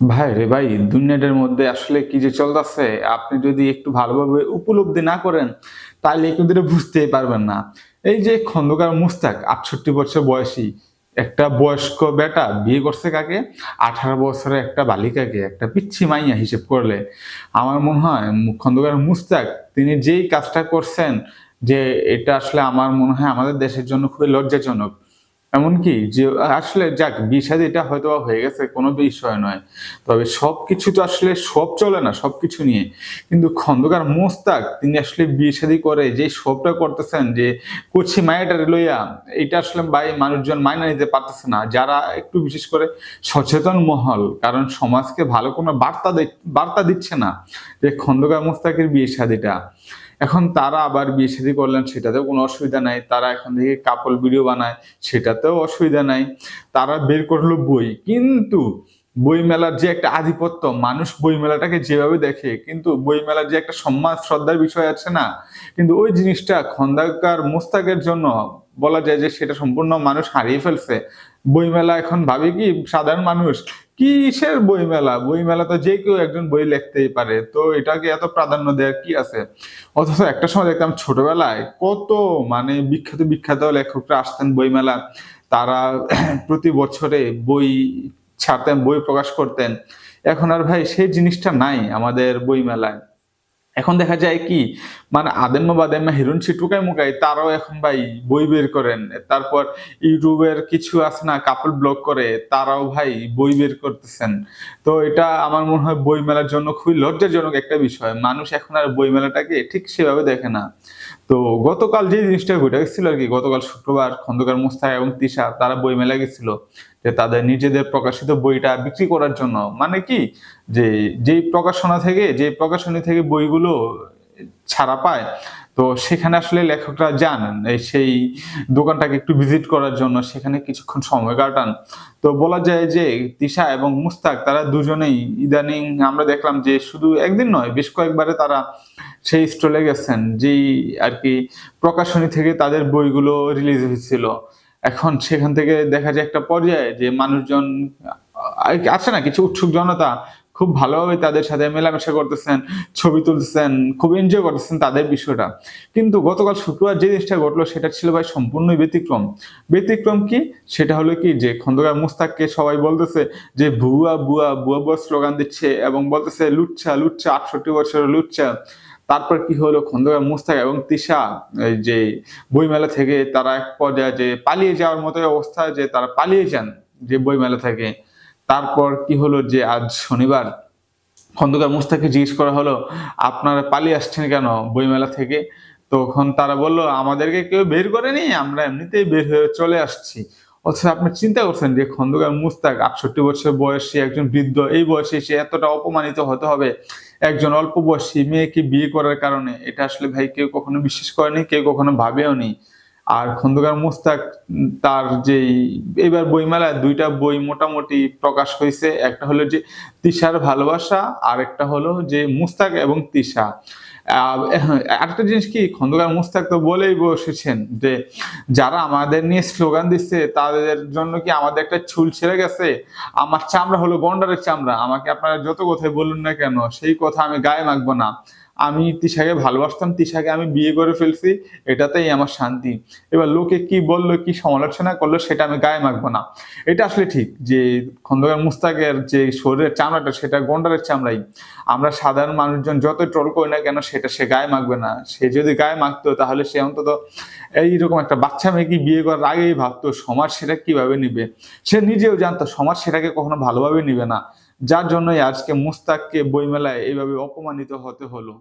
ভাই রে ভাই, দুনিয়াটার মধ্যে আসলে কি যে চলতেছে, আপনি যদি একটু ভালোভাবে উপলব্ধি না করেন, তাহলে কিন্তু এটা বুঝতেই পারবেন না। এই যে খন্দকার মুস্তাক, আটষট্টি বছর বয়সী, একটা বয়স্ক বেটা, বিয়ে করছে কাকে? আঠারো বছরের একটা বালিকাকে, একটা পিচ্ছি মাইয়া হিসেব করলে। আমার মনে হয় খন্দকার মুস্তাক, তিনি যেই কাজটা করছেন, যে এটা আসলে আমার মনে হয় আমাদের দেশের জন্য খুবই লজ্জাজনক। এমনকি যে, আসলে যাক, বিষাদ এটা হয়তো হয়ে গেছে, কোনো বিষয় নয়। তবে সব কিছু তো আসলে সব চলে না সব কিছু নিয়ে। কিন্তু খন্দকার মোস্তাক, তিনি আসলে বিয়ে করে, যে সবটা করতেছেন, যে কচি মায়াটার লইয়া, এটা আসলে ভাই মানুষজন মাইনা নিতে পারতেছে না। যারা একটু বিশেষ করে সচেতন মহল, কারণ সমাজকে ভালো কোনো বার্তা বার্তা দিচ্ছে না যে খন্দকার মোস্তাকের বিয়ে শাদীটা এখন তারা আবার বিয়ে শাদী করলেন, সেটাতেও কোনো অসুবিধা নাই। তারা এখন থেকে কাপল ভিডিও বানায় সেটাতেও অসুবিধা নাই। তারা বের করল বই। কিন্তু বই মেলার যে একটা আধিপত্য, মানুষ বই মেলাটাকে যেভাবে দেখে, কিন্তু বই মেলার যে একটা সম্মান, শ্রদ্ধার বিষয় আছে না, কিন্তু ওই জিনিসটা খন্দাকার মোস্তাকের জন্য বলা যায় যে সেটা সম্পূর্ণ মানুষ হারিয়ে ফেলছে। বইমেলা এখন ভাবে কি সাধারণ মানুষ? কিসের বইমেলা? বইমেলা তো যে কেউ একজন বই লিখতেই পারে। তো এটাকে এত প্রাধান্য দেওয়ার কি আছে? অথচ একটা সময় দেখতাম ছোটবেলায় কত মানে বিখ্যাত বিখ্যাত লেখকরা আসতেন বইমেলা তারা প্রতি বছরে বই ছাড়তেন, বই প্রকাশ করতেন। এখন আর ভাই সেই জিনিসটা নাই আমাদের বইমেলায়। এখন দেখা যায় কি মানে আদেম্মা বাদেম্মা হিরুন টুকাই মুকাই তারাও এখন ভাই বই বের করেন। তারপর ইউটিউবের কিছু আছে না কাপল ব্লগ করে, তারাও ভাই বই বের করতেছেন। তো এটা আমার মনে হয় বই মেলার জন্য খুবই লজ্জাজনক একটা বিষয়। মানুষ এখন আর বই মেলাটাকে ঠিক সেভাবে দেখে না। তো গতকাল যে জিনিসটা ঘটে গেছিল আর কি, গতকাল শুক্রবার খন্দকার মুস্তাক এবং তিশা তারা বই মেলা গেছিল যে তাদের নিজেদের প্রকাশিত বইটা বিক্রি করার জন্য। মানে কি? যে, যেই প্রকাশনা থেকে যে প্রকাশনী থেকে বইগুলো ছাড়া পায়। তো সেখানে আসলে লেখকরা যান সেই দোকানটাকে একটু ভিজিট করার জন্য, সেখানে কিছুক্ষণ সময় কাটান। তো বলা যায় যে তিশা এবং মুস্তাক তারা দুজনেই ইদানিং আমরা দেখলাম যে শুধু একদিন নয়, বেশ কয়েকবারে তারা সেই স্টলে গেছেন, যেই আর কি প্রকাশনী থেকে তাদের বইগুলো রিলিজ হয়েছিল। এখন সেখান থেকে দেখা যায় একটা পর্যায়ে যে মানুষজন আছে না কিছু উৎসুক জনতা খুব ভালোভাবে তাদের সাথে মেলামেশা করতেছেন, ছবি তুলতেছেন, খুব এনজয় করতেছেন তাদের বিষয়টা। কিন্তু গতকাল শুক্রবার যে জিনিসটা ঘটলো সেটা ছিল ভাই সম্পূর্ণই ব্যতিক্রম। ব্যতিক্রম কি? সেটা হলো কি যে খন্দকার মুস্তাককে সবাই বলতেছে যে ভুয়া বুয়া বুয়া বুয়া স্লোগান দিচ্ছে এবং বলতেছে লুচ্ছা লুচ্ছা, আটষট্টি বছরের লুচ্ছা। তারপর কি হলো খন্দকার মুস্তাক এবং তিশা যে বইমেলা থেকে তারা এক পর্যায়ে যে পালিয়ে যাওয়ার মতো অবস্থা যে তারা পালিয়ে যান যে বইমেলা থেকে। তারপর কি হলো যে আজ শনিবার? খন্দকার মুস্তাকে জিজ্ঞেস করা হলো, আপনারা পালিয়ে আসছেন কেন বইমেলা থেকে? তখন তারা বলল, আমাদেরকে কেউ বের করেনি, আমরা এমনিতেই বের হয়ে চলে আসছি। অথচ আপনি চিন্তা করছেন যে খন্দকার মুস্তাক আটষট্টি বছর বয়সী একজন বৃদ্ধ, এই বয়সে সে এতটা অপমানিত হতে হবে? একজন অল্প বয়সী মেয়েকে বিয়ে করার কারণে? এটা আসলে ভাই কেউ কখনো বিশ্বাস করেনি, কেউ কখনো ভাবেও নি আর খন্দকার মোস্তাক তার যেই, এবার বইমেলায় দুইটা বই মোটামুটি প্রকাশ হয়েছে একটা হলো যে তিশার ভালোবাসা আর একটা হলো যে মুস্তাক এবং তিশা। আরেকটা জিনিস কি, খন্দকার মুস্তাক তো বলেই বসেছেন যে, যারা আমাদের নিয়ে স্লোগান দিচ্ছে, তাদের জন্য কি আমাদের একটা চুল ছেড়ে গেছে? আমার চামড়া হলো গন্ডারের চামড়া, আমাকে আপনারা যত কথাই বলুন না কেন, সেই কথা আমি গায়ে মাখবো না। আমি তিশাকে ভালোবাসতাম, তিশাকে আমি বিয়ে করে ফেলছি, এটাতেই আমার শান্তি। এবার লোকে কি বলল, কি সমালোচনা করল, সেটা আমি গায়ে মাখবো না। এটা আসলে ঠিক যে, খন্দকার মুস্তাকের যে শরীরের চামড়াটা, সেটা গন্ডারের চামড়াই। আমরা সাধারণ মানুষজন যত ট্রল করি না কেন সেটা সে গায়ে মাখবে না। সে যদি গায়ে মাখতো, তাহলে সে অন্তত এইরকম একটা বাচ্চা মেয়েকে বিয়ে করার আগেই ভাবতো, সমাজ সেটা কীভাবে নিবে? সে নিজেও জানতো, সমাজ সেটাকে কখনো ভালোভাবে নিবে না। যার জন্যই আজকে মুস্তাককে বইমেলায় এইভাবে অপমানিত হতে হলো।